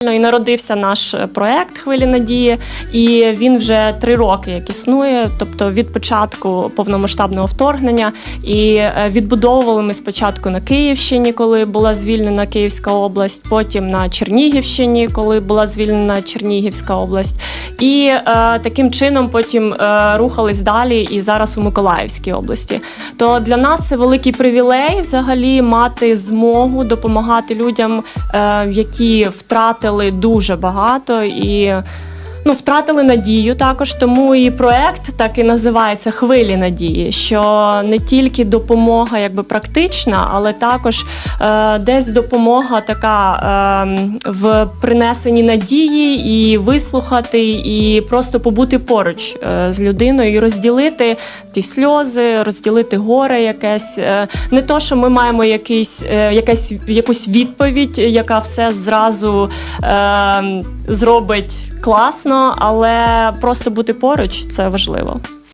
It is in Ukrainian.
І народився наш е, проект Хвилі надії, і він вже три роки як існує, тобто від початку повномасштабного вторгнення. І е, відбудовували ми спочатку на Київщині, коли була звільнена Київська область, потім на Чернігівщині, коли була звільнена Чернігівська область. І е, таким чином потім е, рухались далі і зараз у Миколаївській області. То для нас це великий привілей взагалі мати змогу допомагати людям, е, які втратили дуже багато і. Ну, втратили надію також, тому і проект так і називається Хвилі надії, що не тільки допомога якби практична, але також е, десь допомога така е, в принесенні надії і вислухати, і просто побути поруч е, з людиною, і розділити ті сльози, розділити горе якесь. Е, не то, що ми маємо якийсь, е, якась, якусь відповідь, яка все зразу е, зробить класно, але просто бути поруч це важливо.